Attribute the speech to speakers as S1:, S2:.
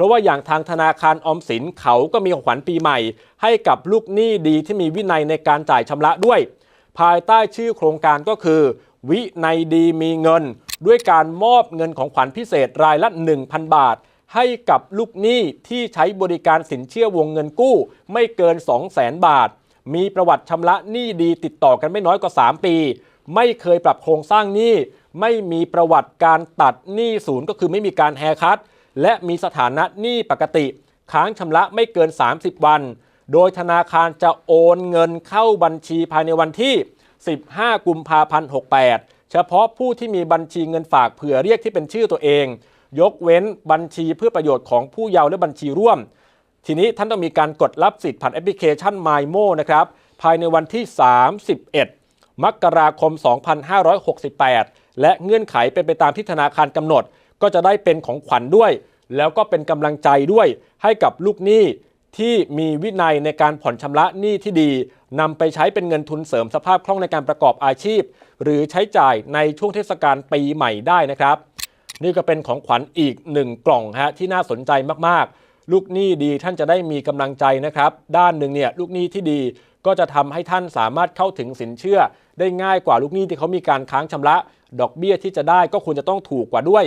S1: ราะว่าอย่างทางธนาคารออมสินเขาก็มีของขวัญปีใหม่ ให้กับลูกหนี้ดีที่มีวินัยในการจ่ายชำระด้วย ภายใต้ชื่อโครงการก็คือ วินัยดีมีเงิน ด้วยการมอบเงินของขวัญพิเศษรายละ 1,000 บาท ให้กับลูกหนี้ที่ใช้บริการสินเชื่อวงเงินกู้ ไม่เกิน 200,000 บาท มีประวัติชำระหนี้ดีติดต่อกันไม่น้อยกว่า 3 ปี ไม่เคยปรับโครงสร้างหนี้ ไม่มีประวัติการตัดหนี้ศูนย์ก็คือไม่มีการแฮคัต และมีสถานะหนี้ปกติ ค้างชำระไม่เกิน 30 วัน โดยธนาคารจะโอนเงินเข้าบัญชีภายในวันที่ 15 กุมภาพันธ์68 เฉพาะผู้ที่มีบัญชีเงินฝากเผื่อเรียกที่เป็นชื่อตัวเอง ยกเว้นบัญชีเพื่อประโยชน์ของผู้เยาว์และบัญชีร่วม ทีนี้ท่านต้องมีการกดรับสิทธิ์ผ่านแอปพลิเคชัน MyMo นะครับภายในวันที่ 31 มกราคม 2568 และเงื่อนไขเป็นไปตามที่ธนาคารกำหนด ก็จะได้เป็นของขวัญด้วย แล้วก็เป็นกำลังใจด้วยให้กับลูกหนี้ที่มีวินัยในการผ่อนชำระหนี้ที่ดีนำไปใช้เป็นเงินทุนเสริมสภาพคล่องในการประกอบอาชีพ หรือใช้จ่ายในช่วงเทศกาลปีใหม่ได้นะครับ นี่ก็เป็นของขวัญอีกหนึ่งกล่องฮะที่น่าสนใจมากๆ ลูกหนี้ดีท่านจะได้มีกำลังใจนะครับ ด้านหนึ่งเนี่ยลูกหนี้ที่ดีก็จะทำให้ท่านสามารถเข้าถึงสินเชื่อ ได้ง่ายกว่าลูกหนี้ที่เขามีการค้างชำระ ดอกเบี้ยที่จะได้ก็ควรจะต้องถูกกว่าด้วย